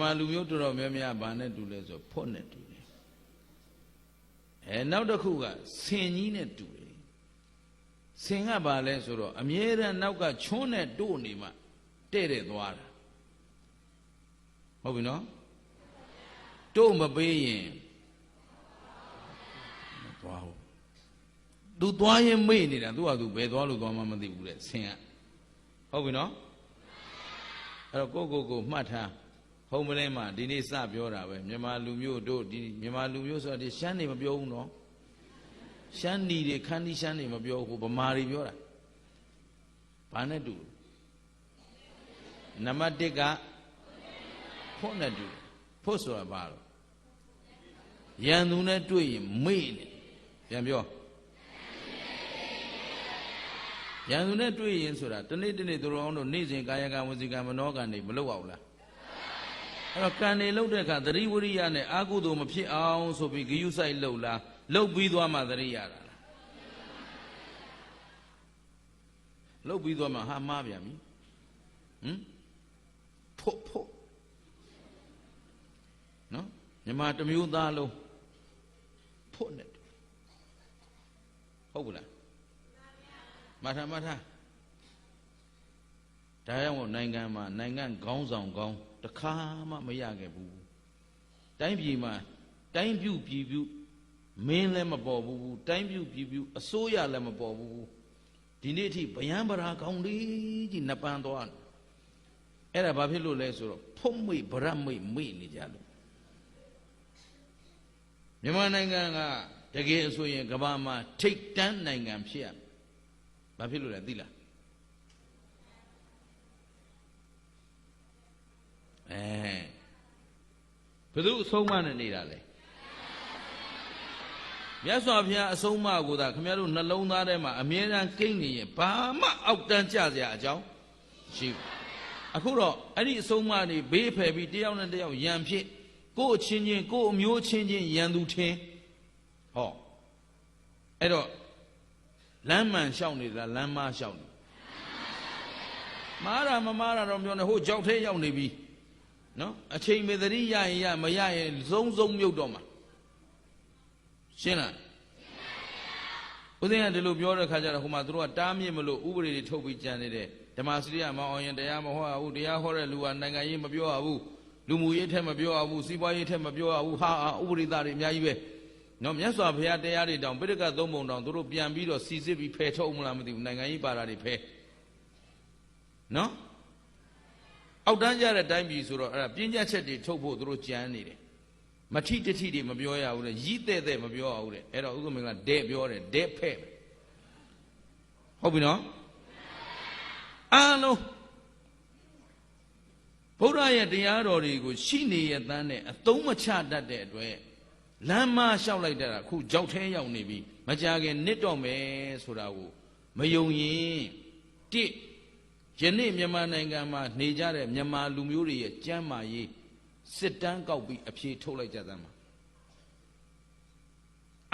မာလူမျိုးတော်တော်များများဘာနဲ့တူလဲဆိုဖွတ်နဲ့တူတယ်အဲနောက်တစ်ခုကဆင်ကြီးနဲ့တူတယ်ဆင်ကဘာလဲဆိုတော့အမြဲတမ်းနောက်ကချွန်းနဲ့တို့နေမှတဲ့တဲ့သွားတာဟုတ်ပြီနော်တို့မပေးရင်မသွားဘူးသူသွားရင်မေ့နေတာသူကသူဘယ်သွားလို့သွားမှမသိဘူးတဲ့ဆင်ကဟုတ်ပြီနော်အဲ့တော့ကိုကိုကိုမှတ်ထား ဟုံးမလဲမှာဒီနေ့စပြောတာပဲမြန်မာလူမျိုးတို့ဒီမြန်မာလူမျိုးဆိုတာဒီရှမ်းနေမပြောဘူးနော်ရှမ်းနီတွေခန်းဒီရှမ်းနေမပြောဘူးဗမာတွေပြောတာဘာနဲ့တူနံပါတ်1ကဖို့နဲ့တူဖို့ဆိုတာဘာလို့ရန်သူနဲ့တွေ့ရင်မေ့နေပြန်ပြောရန်သူနဲ့တွေ့ရင်ဆိုတာတနေ့တနေ့သူတော်အောင်တို့နေ့စဉ်ကာယကံဝစီကံမနောကံတွေမလုပ်အောင်လား အဲ့တော့ကံတွေလုပ်တဲ့အခါသတိဝရိယနဲ့အာဟုသို့မဖြစ်အောင်ဆိုပြီးဂယုစိုက်လုပ်လားလုပ်ပြီးသွားမှသတိရတာလားလုပ်ပြီးသွားမှဟာမှားပြန်ပြီဟမ်ဖို့ဖို့နော်မြမတစ်မျိုးသားလုံးဖို့နဲ့တူဟုတ်ဘူးလားမထာမထာဒါကြောင့်မို့နိုင်ငံမှာနိုင်ငံခေါင်းဆောင်ကောင်း တစ်ခါမှမရခဲ့ဘူးတိုင်းပြည်မှာတိုင်းပြုပြည်ပြုမင်းလည်းမပေါ်ဘူးတိုင်းပြုပြည်ပြုအစိုးရလည်းမပေါ်ဘူးဒီနေ့အထိဗယံပရာကောင်းလေးကြီးနှစ်ပန်းသွားအဲ့ဒါဘာဖြစ်လို့လဲဆိုတော့ဖုတ်မိတ်ဗရမိတ်မိတ်နေကြလို့မြန်မာနိုင်ငံကတကယ်ဆိုရင်ကမ္ဘာမှာထိတ်တန်းနိုင်ငံဖြစ်ရမယ်ဘာဖြစ်လို့လဲသိလား အဲဘယ်သူအဆုံးမနဲ့နေတာလဲမြတ်စွာဘုရားအဆုံးအမကိုသာခင်ဗျားတို့နှလုံးသားထဲမှာအမြဲတမ်းကိန်းနေရင်ဘာမှအောက်တန်းကြစရာအကြောင်းရှိဘူးအခုတော့အဲ့ဒီအဆုံးအမတွေဘေးဖယ်ပြီးတယောက်နဲ့တယောက်ယံဖြစ်ကိုယ့်အချင်းချင်းကိုယ့်အမျိုးချင်းချင်းယံသူထင်းဟောအဲ့တော့လမ်းမှန်လျှောက်နေတာလမ်းမလျှောက်နေမားတာမမားတာတော့ပြောနေဟိုကြောက်သေးရောက်နေပြီ နော်အချိန်မေသတိရရင်ရမရရင်စုံစုံမြုပ်တော့မှာရှင်းလားဦးဇင်းကဒီလိုပြောတဲ့ခါကျတော့ဟိုမှာသူတို့ကတားမြစ်မလို့ဥပဒေတွေထုတ်ပြီးကြံနေတဲ့ဓမ္မစရိယမအောင်ရင်တရားမဟောရဘူးတရားဟောတဲ့လူကနိုင်ငံရေးမပြောရဘူးလူမှုရေးထက်မပြောရဘူးစီးပွားရေးထက်မပြောရဘူးဟာဥပဒေသားတွေအများကြီးပဲနော်မြတ်စွာဘုရားတရားတွေတောင်ပိဋကသုံးပုံတောင်သူတို့ပြန်ပြီးတော့စီစစ်ပြီးဖယ်ထုတ်မလားမသိဘူးနိုင်ငံရေးပါတာတွေဖယ်နော် အောက်တန်းကြတဲ့တိုင်းပြည်ဆိုတော့အဲ့ဒါပြင်းကြချက်တွေထုတ်ဖို့သူတို့ကြမ်းနေတယ်မထိတထိတွေမပြောရဘူးလေရီးတဲ့တဲ့မပြောရဘူးလေအဲ့တော့ဥက္ကမင်္ဂလာဒဲပြောတယ်ဒဲဖဲ့ဟုတ်ပြီနော်အားလုံးဘုရားရဲ့တရားတော်တွေကိုရှိနေရတဲ့နဲ့အသုံးမချတတ်တဲ့အတွက်လမ်းမလျှောက်လိုက်တာအခုကြောက်သေးရောက်နေပြီမကြခင်နစ်တော့မယ်ဆိုတာကိုမယုံရင်တစ် ယနေ့မြန်မာနိုင်ငံမှာနေကြတဲ့မြန်မာလူမျိုးတွေရဲ့ကြမ်းမာရေးစစ်တမ်းကောက်ပြီးအဖြေထုတ်လိုက်ကြသမ်းပါ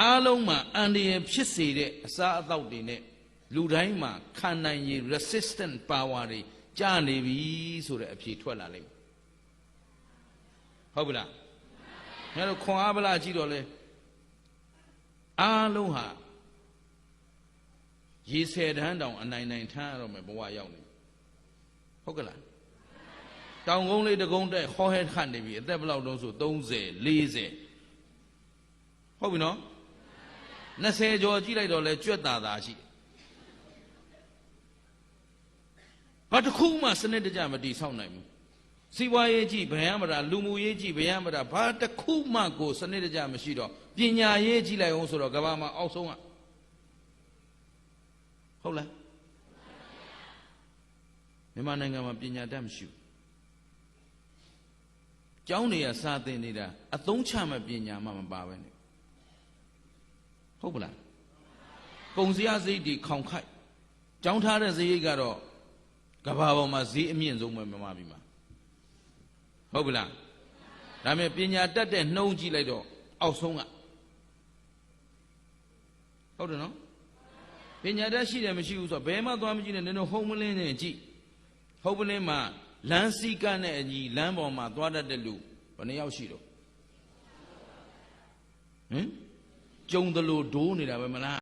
အားလုံးမှာအန္တရာယ်ဖြစ်စေတဲ့အစာအသောက်တွေနဲ့လူတိုင်းမှာခံနိုင်ရည် resistant power တွေကြာနေပြီဆိုတဲ့အဖြေထွက်လာလိမ့်မယ်ဟုတ်ပြီလားငါတို့ခွန်အားဗလာကြည့်တော့လေအားလုံးဟာရေဆယ်တန်းတောင်အနိုင်နိုင်ထမ်းရတော့မယ်ဘဝရောက်နေ ဟုတ်ကလားတောင်ကုန်းလေးတကုန်းတက်ဟောဟဲခတ်နေပြီအသက်ဘယ်လောက်တုံးဆို30 40ဟုတ်ပြီနော်20ကျော်ကြည့်လိုက်တော့လဲကြွက်တာသာရှိဘာတစ်ခုမှစနစ်တကျမတည်ဆောက်နိုင်ဘူးစီးပွားရေးကြည့်ဗယံမတာလူမှုရေးကြည့်ဗယံမတာဘာတစ်ခုမှကိုစနစ်တကျမရှိတော့ပညာရေးကြည့်လိုက်အောင်ဆိုတော့ကဘာမှာအောက်ဆုံးကဟုတ်လား မြန်မာနိုင်ငံမှာပညာတတ်မရှိဘူးကျောင်းတွေကစာသင်နေတာအသုံးချမဲ့ပညာမှမပါပဲနဲ့ဟုတ်ပလားကုံစရာစိတ်တွေခေါင်ခိုက်ကျောင်းထားတဲ့စရိတ်ကတော့ကဘာပေါ်မှာဈေးအမြင့်ဆုံးပဲမြန်မာပြည်မှာဟုတ်ပြီလားဒါပေမဲ့ပညာတတ်တဲ့နှုံးကြည့်လိုက်တော့အောက်ဆုံးကဟုတ်တယ်နော်ပညာတတ်ရှိတယ်မရှိဘူးဆိုတော့ဘယ်မှသွားမကြည့်နဲ့နင်တို့ဟုံးမလင်းနဲ့ကြည့် ဟုတ်ပလင်းမှာလမ်းစည်းကမ်းနဲ့အညီလမ်းပေါ်မှာသွားတတ်တဲ့လူဘယ်နှယောက်ရှိတော့ဟင်ကြုံတယ်လို့ဒိုးနေတာပဲမလား